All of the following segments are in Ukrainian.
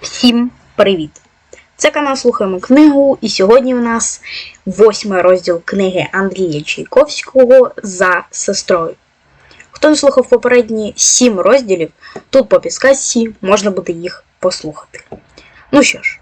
Всім привіт! Це канал Слухаємо книгу, і сьогодні у нас восьмий розділ книги Андрія Чайковського за сестрою. Хто не слухав попередні сім розділів, тут по підсказці можна буде їх послухати. Ну що ж,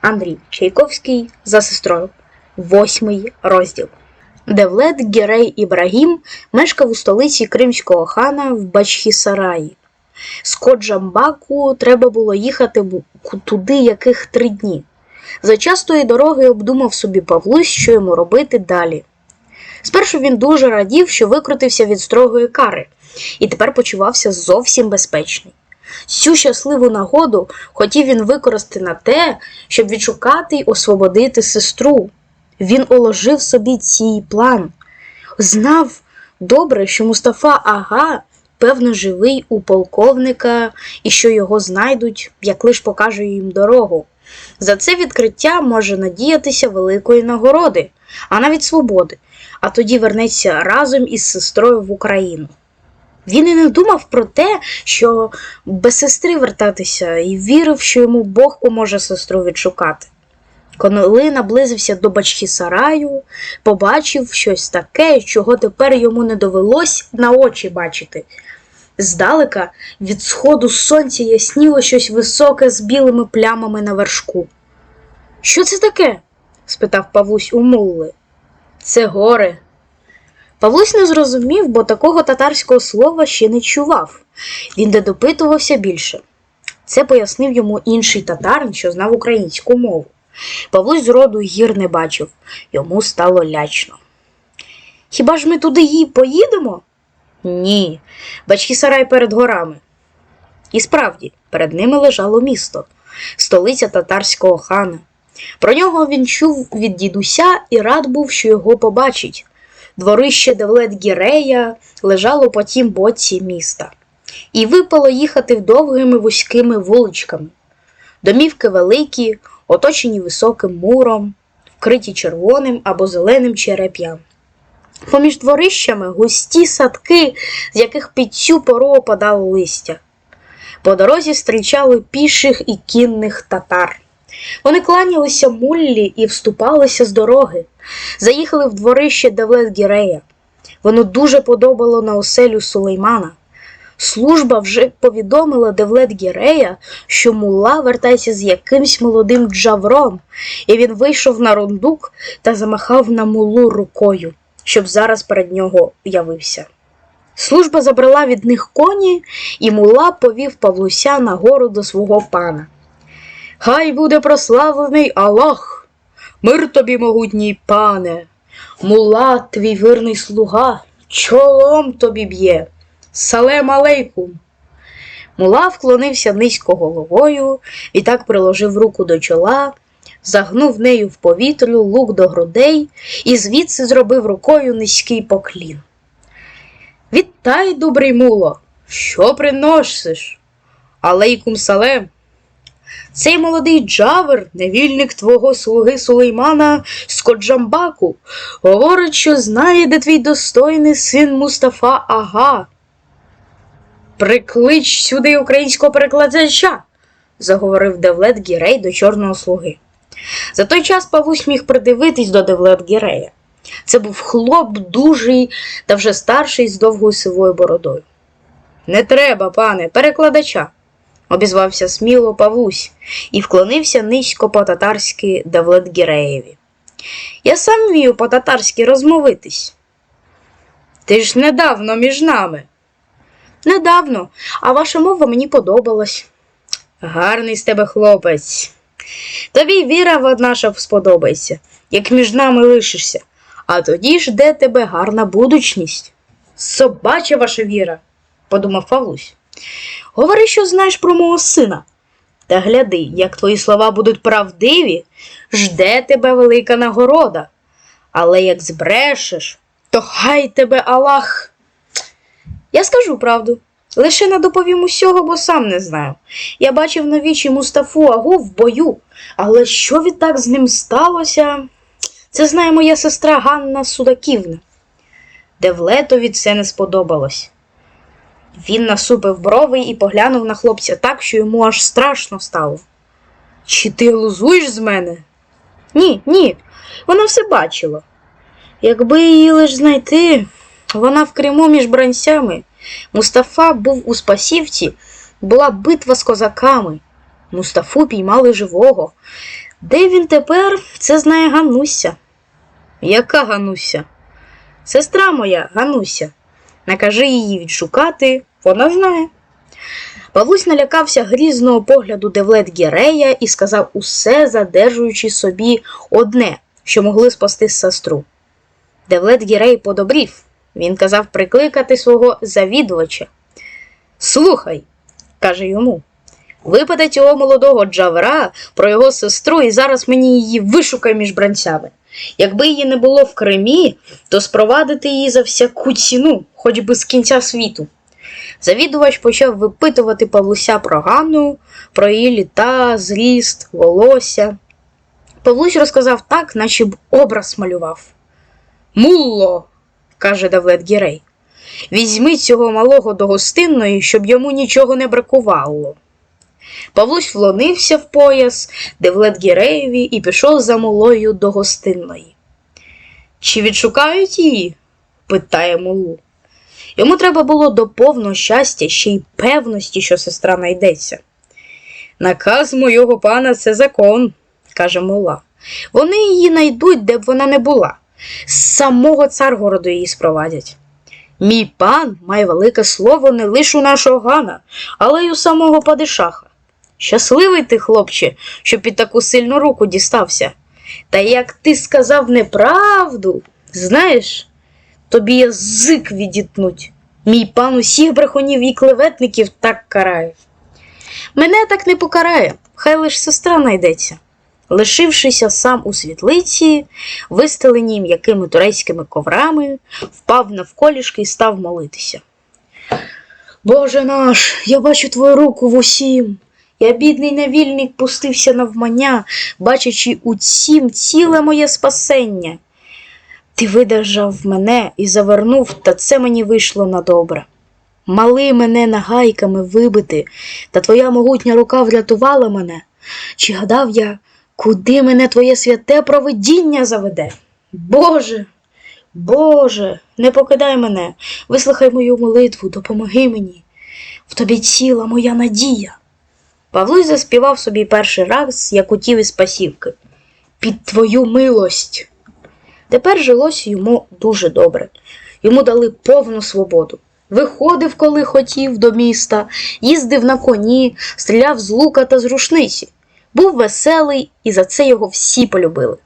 Андрій Чайковський за сестрою. Восьмий розділ. Девлет Герей Ібрагім мешкав у столиці Кримського хана в Бачхісараї. З Коджамбаку треба було їхати туди яких три дні. За частої дороги обдумав собі Павлусь, що йому робити далі. Спершу він дуже радів, що викрутився від строгої кари, і тепер почувався зовсім безпечний. Цю щасливу нагоду хотів він використати на те, щоб відшукати й освободити сестру. Він уложив собі цей план. Знав добре, що Мустафа Ага певно, живий у полковника і що його знайдуть, як лиш покаже їм дорогу. За це відкриття може надіятися великої нагороди, а навіть свободи, а тоді вернеться разом із сестрою в Україну. Він і не думав про те, що без сестри вертатися, і вірив, що йому Бог поможе сестру відшукати. Коли наблизився до Бачхісараю, побачив щось таке, чого тепер йому не довелось на очі бачити. Здалека від сходу сонця ясніло щось високе з білими плямами на вершку. Що це таке? спитав Павлусь у мулли. Це гори. Павлусь не зрозумів, бо такого татарського слова ще не чував. Він не допитувався більше. Це пояснив йому інший татарин, що знав українську мову. Павлусь зроду гір не бачив, йому стало лячно. Хіба ж ми туди й поїдемо? Ні, Бачкісарай перед горами. І справді, перед ними лежало місто, столиця татарського хана. Про нього він чув від дідуся і рад був, що його побачить. Дворище Девлет Гірея лежало по тім боці міста, і випало їхати довгими вузькими вуличками. Домівки великі, оточені високим муром, вкриті червоним або зеленим череп'ям. Поміж дворищами густі садки, з яких під цю пору опадало листя. По дорозі зустрічали піших і кінних татар. Вони кланялися муллі і вступалися з дороги, заїхали в дворище Девлет Гірея. Воно дуже подобало на оселю Сулеймана. Служба вже повідомила Девлет Гірея, що мула вертається з якимсь молодим джавром, і він вийшов на рундук та замахав на мулу рукою щоб зараз перед нього явився. Служба забрала від них коні, і мула повів Павлуся на гору до свого пана. Хай буде прославлений Аллах, мир тобі, могутній пане, мула, твій вірний слуга, чолом тобі б'є, салем алейкум. Мула вклонився низько головою, і так приложив руку до чола, загнув нею в повітрю лук до грудей і звідси зробив рукою низький поклін. Вітай, добрий муло, що приносиш? Алейкум салем. Цей молодий джавер, невільник твого слуги Сулеймана з Коджамбаку, говорить, що знає, де твій достойний син Мустафа Ага. Приклич сюди українського перекладача, заговорив Девлет Гірей до чорного слуги. За той час Павлусь міг придивитись до Девлет Гірея. Це був хлоп дужий та вже старший з довгою сивою бородою. Не треба, пане, перекладача, обізвався сміло Павлусь і вклонився низько по-татарськи Девлет Гіреєві. Я сам вмію по-татарськи розмовитись. Ти ж недавно між нами. Недавно, а ваша мова мені подобалась. Гарний з тебе хлопець. Тобі віра наша сподобається, як між нами лишишся, а тоді жде тебе гарна будучність. Собача ваша віра, подумав Павлусь. Говори, що знаєш про мого сина. Та гляди, як твої слова будуть правдиві, жде тебе велика нагорода. Але як збрешеш, то хай тебе Аллах. Я скажу правду. Лише не доповім усього, бо сам не знаю. Я бачив навічі Мустафу Агу в бою, але що відтак з ним сталося? Це знає моя сестра Ганна Судаківна. Девлетові це не сподобалось. Він насупив брови і поглянув на хлопця так, що йому аж страшно стало. Чи ти глузуєш з мене? Ні, ні, вона все бачила. Якби її лиш знайти, вона в Криму між бранцями. Мустафа був у Спасівці, була битва з козаками. Мустафу піймали живого. Де він тепер, це знає Гануся. Яка Гануся? Сестра моя, Гануся. Накажи її відшукати, вона знає. Павлусь налякався грізного погляду Девлет Гірея і сказав усе, задержуючи собі одне, що могли спасти сестру. Девлет Гірей подобрів. Він казав прикликати свого завідувача. Слухай, каже йому, випаде цього молодого Джавра про його сестру, і зараз мені її вишукай між бранцями. Якби її не було в Кримі, то спровадити її за всяку ціну, хоч би з кінця світу. Завідувач почав випитувати Павлуся про Ганну, про її літа, зріст, волосся. Павлусь розказав так, наче б образ малював. Мулло, каже Давлет Гірей, візьми цього малого до гостинної, щоб йому нічого не бракувало. Павлусь влонився в пояс Девлет Гіреєві і пішов за молою до гостинної. Чи відшукають її? питає Мулу. Йому треба було до повного щастя ще й певності, що сестра найдеться. Наказ мого пана це закон, каже Мула. Вони її найдуть, де б вона не була. З самого царгороду її спровадять. Мій пан має велике слово не лише у нашого гана, але й у самого падишаха. Щасливий ти, хлопче, що під таку сильну руку дістався. Та як ти сказав неправду, знаєш, тобі язик відітнуть. Мій пан усіх брехунів і клеветників так карає. Мене так не покарає, хай лиш сестра найдеться. Лишившися сам у світлиці, вистеленій м'якими турецькими коврами, впав навколішки і став молитися. Боже наш, я бачу твою руку в усім. Я, бідний невільник, пустився навмання, бачачи у цім ціле моє спасення. Ти видержав мене і завернув, та це мені вийшло на добре. Мали мене нагайками вибити, та твоя могутня рука врятувала мене. Чи гадав я, куди мене твоє святе провидіння заведе? Боже, Боже, не покидай мене, вислухай мою молитву, допомоги мені. В тобі ціла моя надія. Павлусь заспівав собі перший раз, як утів із пасівки. Під твою милость. Тепер жилось йому дуже добре. Йому дали повну свободу. Виходив, коли хотів до міста, їздив на коні, стріляв з лука та з рушниці. Був веселий, і за це його всі полюбили.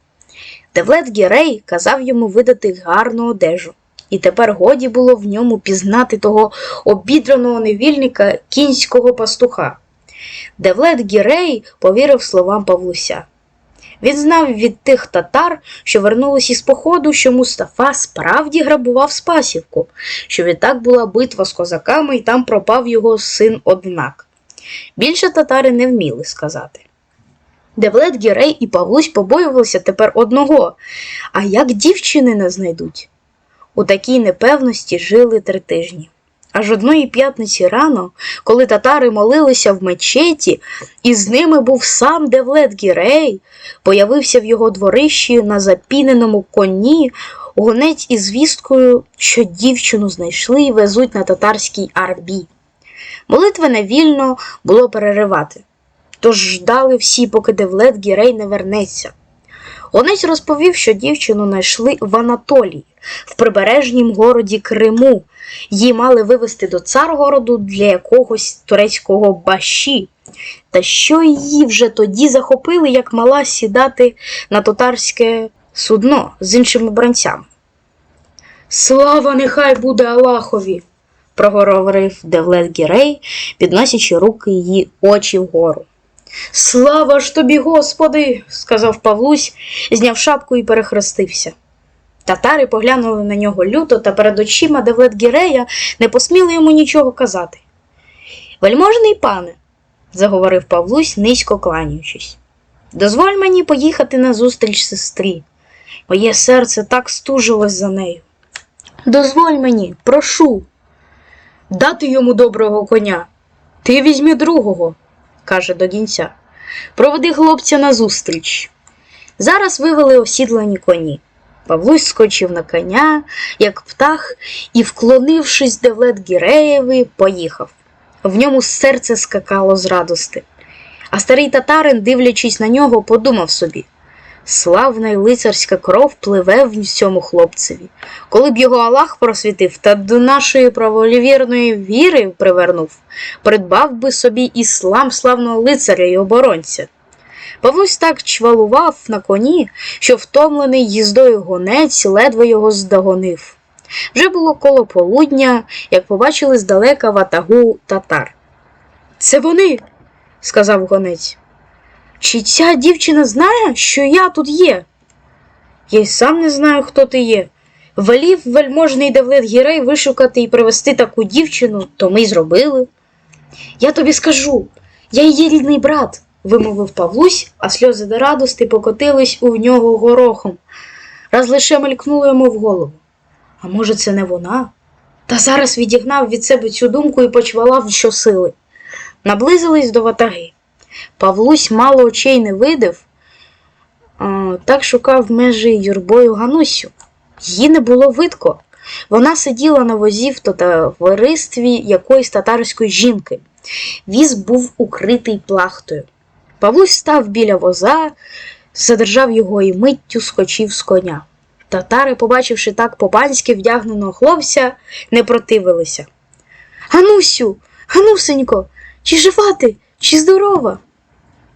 Девлет Гірей казав йому видати гарну одежу, і тепер годі було в ньому пізнати того обідраного невільника кінського пастуха. Девлет Гірей повірив словам Павлуся. Він знав від тих татар, що вернулись із походу, що Мустафа справді грабував Спасівку, що відтак була битва з козаками і там пропав його син однак. Більше татари не вміли сказати. Девлет Гірей і Павлусь побоювалися тепер одного, а як дівчини не знайдуть. У такій непевності жили три тижні. Аж одної п'ятниці рано, коли татари молилися в мечеті, і з ними був сам Девлет Гірей, появився в його дворищі на запіненому коні гонець із звісткою, що дівчину знайшли і везуть на татарській арбі. Молитви невільно було переривати, тож ждали всі, поки Девлет Гірей не вернеться. Гонець розповів, що дівчину знайшли в Анатолії, в прибережнім городі Криму. Її мали вивезти до царгороду для якогось турецького баші. Та що її вже тоді захопили, як мала сідати на татарське судно з іншими бранцями. Слава нехай буде Аллахові! проговорив Девлет Гірей, підносячи руки її очі вгору. Слава ж тобі, Господи, сказав Павлусь, зняв шапку і перехрестився. Татари поглянули на нього люто та перед очима Девлет Гірея не посміли йому нічого казати. Вельможний пане, заговорив Павлусь, низько кланяючись, дозволь мені поїхати на зустріч сестрі. Моє серце так стужилось за нею. Дозволь мені, прошу, дати йому доброго коня. Ти візьми другого, каже до кінця. Проведи хлопця назустріч. Зараз вивели осідлані коні. Павлусь скочив на коня, як птах, і, вклонившись Девлет Гіреєві, поїхав. В ньому серце скакало з радости. А старий татарин, дивлячись на нього, подумав собі славна й лицарська кров пливе в цьому хлопцеві. Коли б його Аллах просвітив та до нашої праволівірної віри привернув, придбав би собі іслам славного лицаря й оборонця. Павлусь так чвалував на коні, що втомлений їздою гонець ледве його здогонив. Вже було коло полудня, як побачили здалека ватагу татар. Це вони, сказав гонець. Чи ця дівчина знає, що я тут є? Я й сам не знаю, хто ти є. Велів вельможний Девлет Гірей вишукати і привезти таку дівчину, то ми й зробили. Я тобі скажу, я її рідний брат, вимовив Павлусь, а сльози до радости покотились у нього горохом. Раз лише мелькнуло йому в голову. А може, це не вона? Та зараз відігнав від себе цю думку і почвалав щосили. Наблизились до ватаги. Павлусь мало очей не видив, так шукав межі юрбою Ганусю. Її не було видко. Вона сиділа на возі в товаристві якоїсь татарської жінки. Віз був укритий плахтою. Павлусь став біля воза, задержав його і миттю скочив з коня. Татари, побачивши так по-панськи вдягненого хлопця, не противилися. Ганусю, Ганусенько, чи жива ти, чи здорова?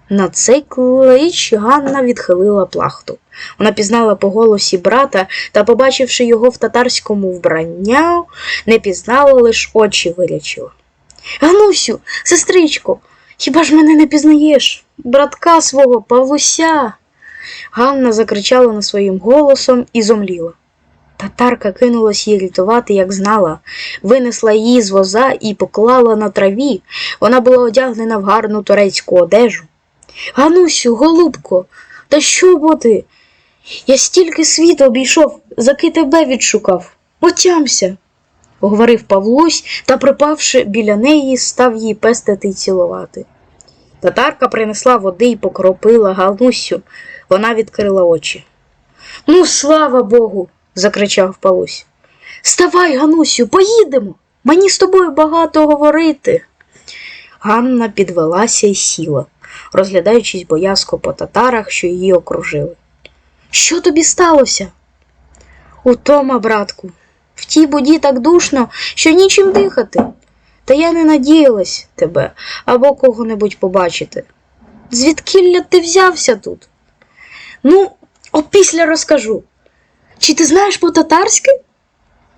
На цей клич Ганна відхилила плахту. Вона пізнала по голосі брата та, побачивши його в татарському вбрання, не пізнала, лиш очі вирячила. Ганусю, сестричко, хіба ж мене не пізнаєш? Братка свого Павлуся. Ганна закричала на своїм голосом і зомліла. Татарка кинулась її рятувати, як знала, винесла її з воза і поклала на траві. Вона була одягнена в гарну турецьку одежу. Ганусю, голубко, та що бо ти? Я стільки світу обійшов, заки тебе відшукав. Отямся, говорив Павлусь та, припавши біля неї, став її пестити й цілувати. Татарка принесла води і покропила Ганусю. Вона відкрила очі. Ну, слава Богу. Закричав Павлусь. Ставай, Ганусю, поїдемо. Мені з тобою багато говорити. Ганна підвелася і сіла, розглядаючись боязко по татарах, що її окружили. Що тобі сталося? Утома, братку, в тій буді так душно, що нічим дихати. Та я не надіялась тебе або кого-небудь побачити. Звідкілля ти взявся тут? Ну, опісля розкажу. Чи ти знаєш по-татарськи?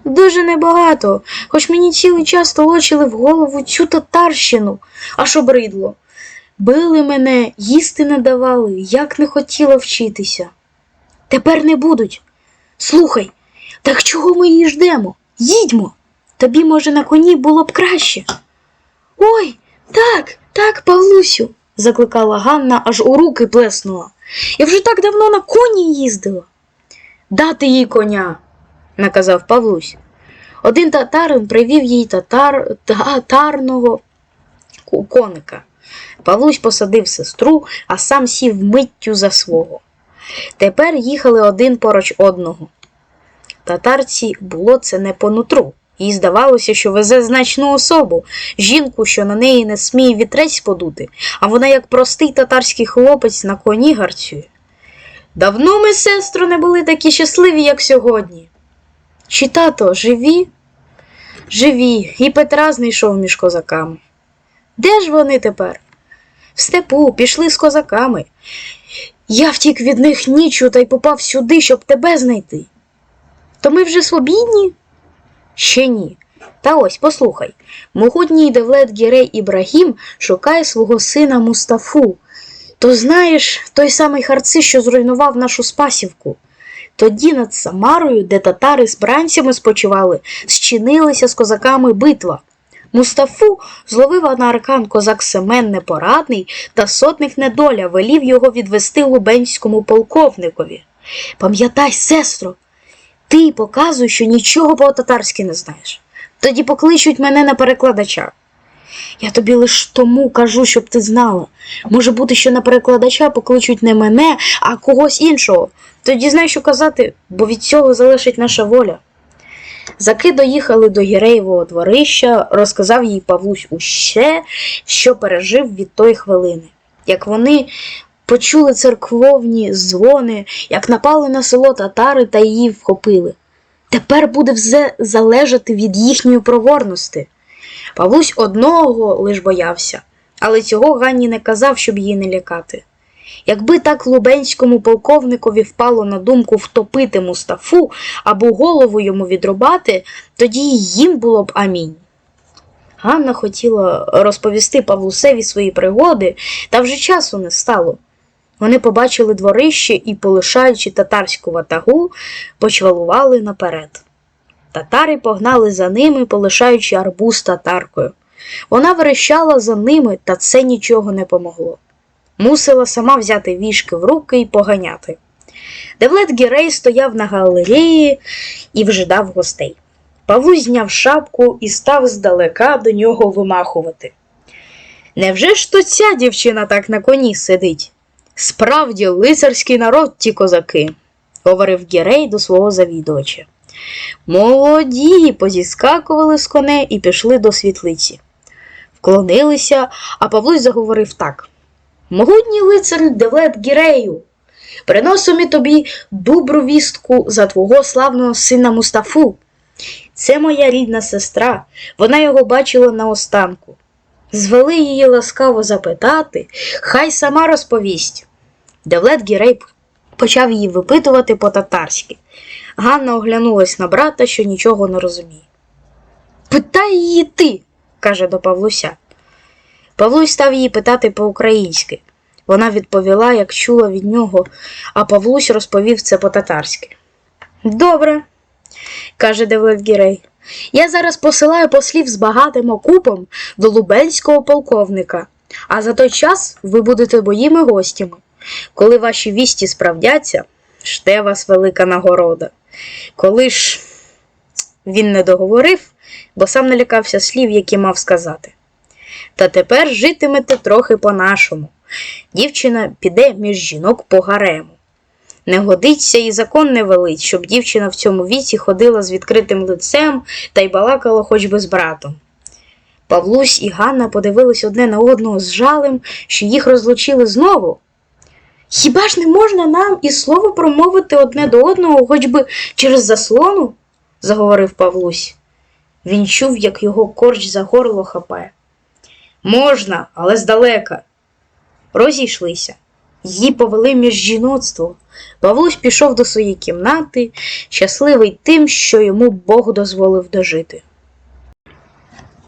Дуже небагато, хоч мені цілий час толочили в голову цю татарщину, аж обридло. Били мене, їсти не давали, як не хотіла вчитися. Тепер не будуть. Слухай, так чого ми її ждемо? Їдьмо. Тобі, може, на коні було б краще. Ой, так, так, Павлусю, закликала Ганна, аж у руки плеснула. Я вже так давно на коні їздила. Дати їй коня, наказав Павлусь. Один татарин привів їй татар, татарного коника. Павлусь посадив сестру, а сам сів миттю за свого. Тепер їхали один поруч одного. Татарці було це не по нутру. Їй здавалося, що везе значну особу, жінку, що на неї не сміє вітрець подути, а вона, як простий татарський хлопець, на коні гарцює. Давно ми, сестро, не були такі щасливі, як сьогодні. Чи тато живі? Живі, і Петра знайшов між козаками. Де ж вони тепер? В степу пішли з козаками. Я втік від них нічу та й попав сюди, щоб тебе знайти. То ми вже свобідні? Ще ні. Та ось послухай. Могутній Девлет Гірей Ібрагім шукає свого сина Мустафу. То знаєш, той самий харци, що зруйнував нашу спасівку. Тоді над Самарою, де татари з бранцями спочивали, зчинилися з козаками битва. Мустафу зловив на аркан козак Семен Непорадний та сотник недоля велів його відвести лубенському полковникові. Пам'ятай, сестро, ти показуй, що нічого по-татарськи не знаєш. Тоді покличуть мене на перекладача. Я тобі лиш тому кажу, щоб ти знала. Може бути, що на перекладача покличуть не мене, а когось іншого. Тоді знай, що казати, бо від цього залежить наша воля. Заки доїхали до Гіреєвого дворища, розказав їй Павлусь уще, що пережив від тої хвилини. Як вони почули церковні дзвони, як напали на село татари та її вхопили. Тепер буде все залежати від їхньої проворності. Павлусь одного лиш боявся, але цього Ганні не казав, щоб її не лякати. Якби так лубенському полковникові впало на думку втопити Мустафу або голову йому відрубати, тоді їм було б амінь. Ганна хотіла розповісти Павлусеві свої пригоди, та вже часу не стало. Вони побачили дворище і, полишаючи татарську ватагу, почвалували наперед. Татари погнали за ними, полишаючи арбуз татаркою. Вона верещала за ними, та це нічого не помогло. Мусила сама взяти вішки в руки і поганяти. Девлет Гірей стояв на галереї і вжидав гостей. Павлу зняв шапку і став здалека до нього вимахувати. Невже ж то ця дівчина так на коні сидить? Справді лицарський народ ті козаки, говорив Гірей до свого завідувача. Молоді позіскакували з коней і пішли до світлиці. Вклонилися, а Павлусь заговорив так. Могутній лицар Девлет Гірею, приносимо тобі добру вістку за твого славного сина Мустафу. Це моя рідна сестра, вона його бачила наостанку. Звели її ласкаво запитати, хай сама розповість. Девлет Гірей почав її випитувати по-татарськи. Ганна оглянулась на брата, що нічого не розуміє. Питай її ти, каже до Павлуся. Павлусь став її питати по-українськи. Вона відповіла, як чула від нього, а Павлусь розповів це по-татарськи. Добре, каже Девлет Гірей. Я зараз посилаю послів з багатим окупом до лубенського полковника, а за той час ви будете моїми гостями. Коли ваші вісті справдяться, жде вас велика нагорода. Коли ж він не договорив, бо сам налякався слів, які мав сказати. Та тепер житимете трохи по-нашому. Дівчина піде між жінок по гарему. Не годиться і закон не велить, щоб дівчина в цьому віці ходила з відкритим лицем та й балакала хоч би з братом. Павлусь і Ганна подивились одне на одного з жалем, що їх розлучили знову. Хіба ж не можна нам і слово промовити одне до одного, хоч би через заслону? заговорив Павлусь. Він чув, як його корч за горло хапає. Можна, але здалека. Розійшлися. Її повели між жіноцтво. Павлусь пішов до своєї кімнати, щасливий тим, що йому Бог дозволив дожити.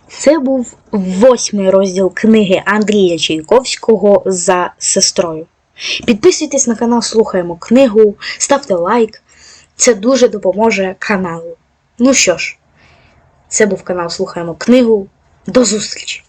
Це був восьмий розділ книги Андрія Чайковського за сестрою. Підписуйтесь на канал, слухаємо книгу, ставте лайк. Це дуже допоможе каналу. Ну що ж, це був канал Слухаємо книгу. До зустрічі!